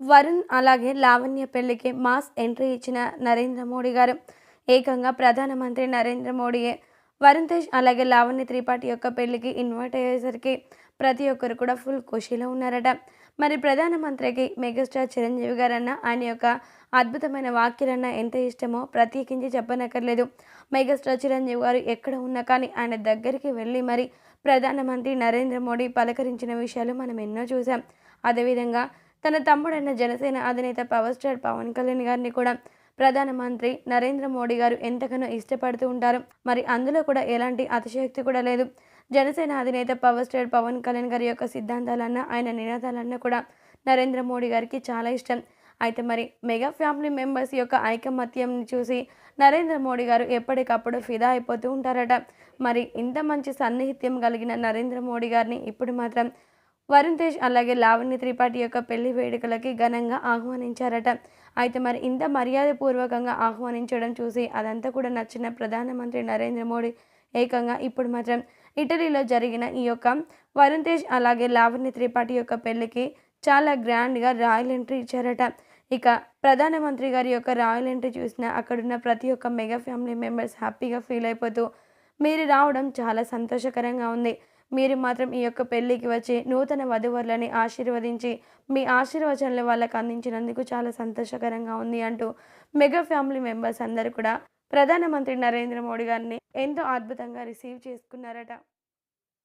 వరుణ్ అలాగే లావణ్య పెళ్ళికి mass entry ఇచ్చిన నరేంద్ర మోడీ గారు. ఏకంగా ప్రధానమంత్రి నరేంద్ర మోడీయే. వరుణ్ తేజ్ అలాగే లావణ్య త్రిపాఠి యొక్క పెళ్ళికి ఇన్వైట్ అయ్యేసరికి ప్రతి ఒక్కరు కూడా ఫుల్ ఖుషీలో ఉన్నారట. మరి ప్రధానమంత్రికి మెగాస్టార్ చిరంజీవి గారన్న ఆయన యొక్క అద్భుతమైన వాక్యాలన్న ఎంత ఇష్టమో ప్రత్యేకించి చెప్పనక్కర్లేదు. మెగాస్టార్ చిరంజీవి గారు ఎక్కడ ఉన్నా కానీ ఆయన దగ్గరికి వెళ్ళి మరి ప్రధానమంత్రి నరేంద్ర మోడీ పలకరించిన విషయాలు మనం ఎన్నో చూసాం అదేవిధంగా తన తమ్ముడైన జనసేన అధినేత పవర్ స్టార్ పవన్ కళ్యాణ్ గారిని కూడా ప్రధానమంత్రి నరేంద్ర మోడీ గారు ఎంతగానో ఇష్టపడుతూ ఉంటారు. మరి అందులో కూడా ఎలాంటి అతిశయోక్తి కూడా లేదు. జనసేన అధినేత పవర్ స్టార్ పవన్ కళ్యాణ్ గారి యొక్క సిద్ధాంతాలన్నా ఆయన నినాదాలన్నా కూడా నరేంద్ర మోడీ గారికి చాలా ఇష్టం. అయితే మరి మెగా ఫ్యామిలీ మెంబర్స్ యొక్క ఐకమత్యంని చూసి నరేంద్ర మోడీ గారు ఎప్పటికప్పుడు ఫిదా అయిపోతూ ఉంటారట. మరి ఇంత మంచి సన్నిహిత్యం కలిగిన నరేంద్ర మోడీ గారిని ఇప్పుడు మాత్రం వరుణ్ తేజ్ అలాగే లావణ్య త్రిపాఠి యొక్క పెళ్ళి వేడుకలకి ఘనంగా ఆహ్వానించారట. అయితే మరి ఇంత మర్యాదపూర్వకంగా ఆహ్వానించడం చూసి అదంతా కూడా నచ్చిన ప్రధానమంత్రి నరేంద్ర మోడీ ఏకంగా ఇప్పుడు మాత్రం ఇటలీలో జరిగిన ఈ యొక్క వరుణ్ తేజ్ అలాగే లావణ్య త్రిపాఠి యొక్క పెళ్ళికి చాలా గ్రాండ్గా రాయల్ ఎంట్రీ ఇచ్చారట. ఇక ప్రధానమంత్రి గారి యొక్క రాయల్ ఎంట్రీ చూసిన అక్కడున్న ప్రతి ఒక్క మెగా ఫ్యామిలీ మెంబర్స్ హ్యాపీగా ఫీల్ అయిపోతూ మీరు రావడం చాలా సంతోషకరంగా ఉంది. మీరు మాత్రం ఈ యొక్క పెళ్ళికి వచ్చి నూతన వధువరులని ఆశీర్వదించి మీ ఆశీర్వచనలు వాళ్ళకు అందించినందుకు చాలా సంతోషకరంగా ఉంది అంటూ మెగా ఫ్యామిలీ మెంబర్స్ అందరూ కూడా ప్రధానమంత్రి నరేంద్ర మోడీ గారిని ఎంతో అద్భుతంగా రిసీవ్ చేసుకున్నారట.